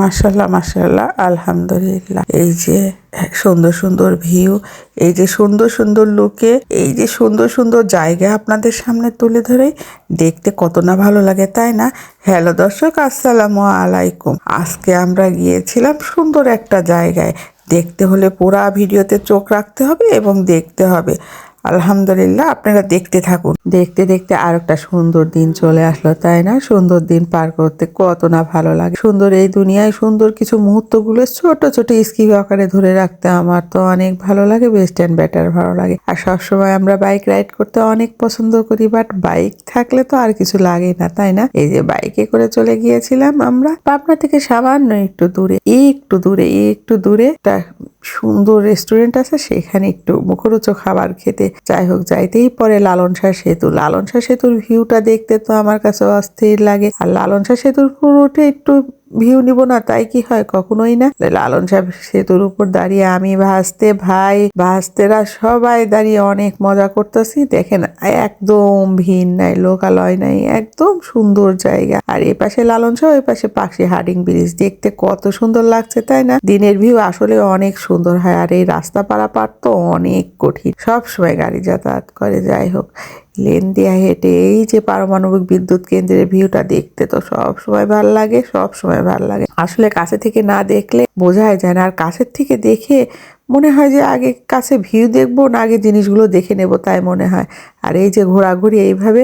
মাসাল্লাহ মাসাল্লাহ আলহামদুলিল্লাহ। এই যে সুন্দর সুন্দর ভিউ এই যে সুন্দর সুন্দর লুকে এই যে সুন্দর সুন্দর জায়গা আপনাদের সামনে তুলে ধরে দেখতে কত না ভালো লাগে, তাই না? হ্যালো দর্শক, আসসালামু আলাইকুম। আজকে আমরা গিয়েছিলাম সুন্দর একটা জায়গায়। দেখতে হলে পুরা ভিডিওতে চোখ রাখতে হবে এবং দেখতে হবে। আলহামদুলিল্লাহ, আপনারা দেখতে থাকুন। দেখতে দেখতে আর একটা সুন্দর দিন চলে আসলো, তাই না? সুন্দর দিন পার করতে কত না ভালো লাগে। সুন্দর এই দুনিয়ায় সুন্দর কিছু মুহূর্তগুলো ছোট ছোট স্কিপ আকারে ধরে রাখতে আমার তো অনেক ভালো লাগে, বেস্ট অ্যান্ড বেটার ভালো লাগে। আর সবসময় আমরা বাইক রাইড করতে অনেক পছন্দ করি, বাট বাইক থাকলে তো আর কিছু লাগে না, তাই না? এই যে বাইকে করে চলে গিয়েছিলাম আমরা, পাবনা থেকে সামান্য একটু দূরে একটু দূরে একটু দূরে সুন্দর রেস্টুরেন্ট আছে, সেখানে একটু মুখরোচক খাবার খেতে। যাই হোক, যাইতেই পরে লালন শাহ সেতু লালন শাহ সেতুর ভিউটা দেখতে তো আমার কাছে অস্থির লাগে। আর লালন শাহ সেতুর পুরোটা একটু ভিউ নিব না, তাই কি হয়? কখনোই না। লালন শাহ সেতুর উপর দাঁড়িয়ে, আমি ভাসতে ভাই, ভাসতেরা সবাই দাঁড়িয়ে অনেক মজা করতেছি। দেখেন, একদম ভিড় নাই, লোকালয় নাই, একদম সুন্দর জায়গা। আর এ পাশে লালন শাহ ওই পাশে পাশে হার্ডিং ব্রিজ। দেখতে কত সুন্দর লাগছে, তাই না? দিনের ভিউ আসলে অনেক সুন্দর হয়, আর এই রাস্তা পারাপার তো অনেক কঠিন। সব সময় গাড়ি যাতায়াত করে, যাই হোক। লেন দিয়া হেঁটে এই যে পারমাণবিক বিদ্যুৎ কেন্দ্রের ভিউটা দেখতে তো সব সময় ভালো লাগে, সব সময় ভালো লাগে। আসলে কাছে থেকে না দেখলে বোঝাই যায় না। আর কাছের থেকে দেখে মনে হয় যে আগে কাছে ভিউ দেখব না, আগে জিনিসগুলো দেখে নেব, তাই মনে হয়। আর এই যে ঘোরাঘুরি এইভাবে,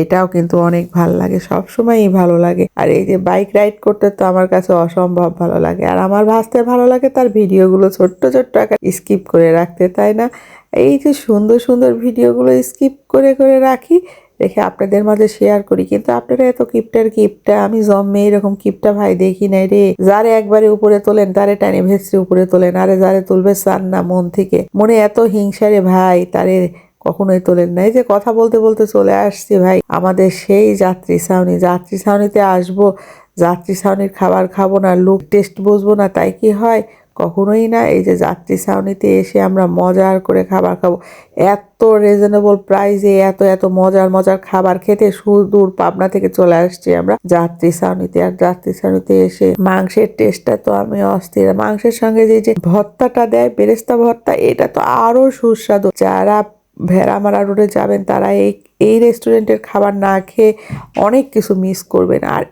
এটাও কিন্তু অনেক ভালো লাগে, সব সময়ই ভালো লাগে। আর এই যে বাইক রাইড করতে তো আমার কাছে অসম্ভব ভালো লাগে। আর আমার ভাসতে ভালো লাগে তার ভিডিওগুলো ছোট্ট ছোট্ট আকার স্কিপ করে রাখতে, তাই না? এই যে সুন্দর সুন্দর ভিডিওগুলো স্কিপ করে করে রাখি রেখে আপনাদের মাঝে শেয়ার করি। কিন্তু আপনারা এত কিপটার কিপটা আমি জন্মে এরকম কিপটা ভাই দেখি নাই রে। যারে একবারে উপরে তোলেন, তারে টানে ভেসে উপরে তোলেন, আরে যারে তুলবে চান না মন থেকে। মনে এত হিংসারে ভাই, তারে কখনোই তোলেন নাই যে কথা বলতে বলতে চলে আসছি ভাই, আমাদের সেই যাত্রী ছাউনি। যাত্রী ছাউনিতে আসব, যাত্রী ছাউনির খাবার খাব না লুক টেস্ট বসবো না, তাই কি হয়? কখনোই না, এই যে যাত্রী ছাউনিতে এসে আমরা মজার করে খাবার খাব। এত রিজনেবল প্রাইসে এত এত মজার মজার খাবার খেতে সুদূর পাবনা থেকে চলে আসছি আমরা যাত্রী ছাউনিতে। আর যাত্রী ছাউনিতে এসে মাংসের টেস্টটা তো আমি অস্থির। মাংসের সঙ্গে যে যে ভর্তাটা দেয়, বেরেস্তা ভর্তা, এটা তো আরও সুস্বাদু। যারা ভেড়ামারা রোডে যাবেন, তারা এই এই রেস্টুরেন্টের খাবার না খেয়ে অনেক কিছু মিস করবেন। আর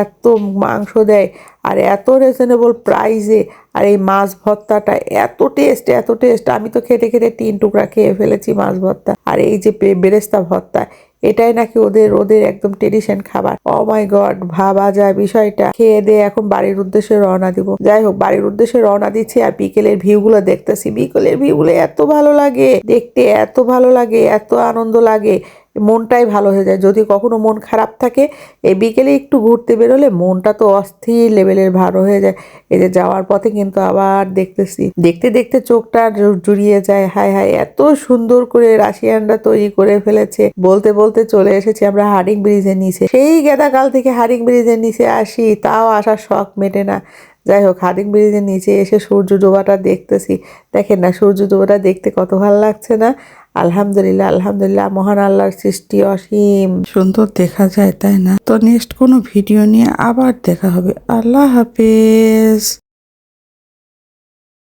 এত মাংস দেয় আর এত রিজনেবল প্রাইসে আর এই মাছ ভর্তাটা এত টেস্ট এত টেস্ট আমি তো খেতে খেতে তিন টুকরা খেয়ে ফেলেছি মাছ ভর্তা। আর এই যে বেরেস্তা ভর্তা, এটাই নাকি ওদের ওদের একদম ট্রেডিশন খাবার। ও মাই গড ভাবা যায় বিষয়টা। খেয়ে দিয়ে এখন বাড়ির উদ্দেশ্যে রওনা দিব। যাই হোক, বাড়ির উদ্দেশ্যে রওনা দিচ্ছি আর বিকেলের ভিউগুলো দেখতেছি। বিকেলের ভিউগুলো এত ভালো লাগে। দেখতে এত ভালো লাগে, এত আনন্দ লাগে। মনটাই ভালো হয়ে যায়। যদি কখনো মন খারাপ থাকে, এই বিকেলে একটু ঘুরতে বেরোলে মনটা তো অস্থির লেভেলের ভালো হয়ে যায়। এই যে যাওয়ার পথে কিন্তু আবার দেখতেছি, দেখতে দেখতে চোখটা জুড়িয়ে যায়। হায় হায়, এত সুন্দর করে রাশিয়ানরা তৈরি করে ফেলেছে। বলতে বলতে চলে এসেছি আমরা হারিং ব্রিজের নিচে। সেই গেদাকাল থেকে হারিং ব্রিজের নিচে আসি, তাও আসার শখ মেটে না। যাই হোক, হার্ডিং ব্রিজের নিচে এসে সূর্য ডোবাটা দেখতেছি। দেখেন না, সূর্য ডোবাটা দেখতে কত ভালো লাগছে না? আলহামদুলিল্লাহ আলহামদুলিল্লাহ, মহান আল্লাহর সৃষ্টি অসীম। সুন্দর দেখা যায়, তাই না? তো নেক্সট কোনো ভিডিও নিয়ে আবার দেখা হবে। আল্লাহ হাফেজ।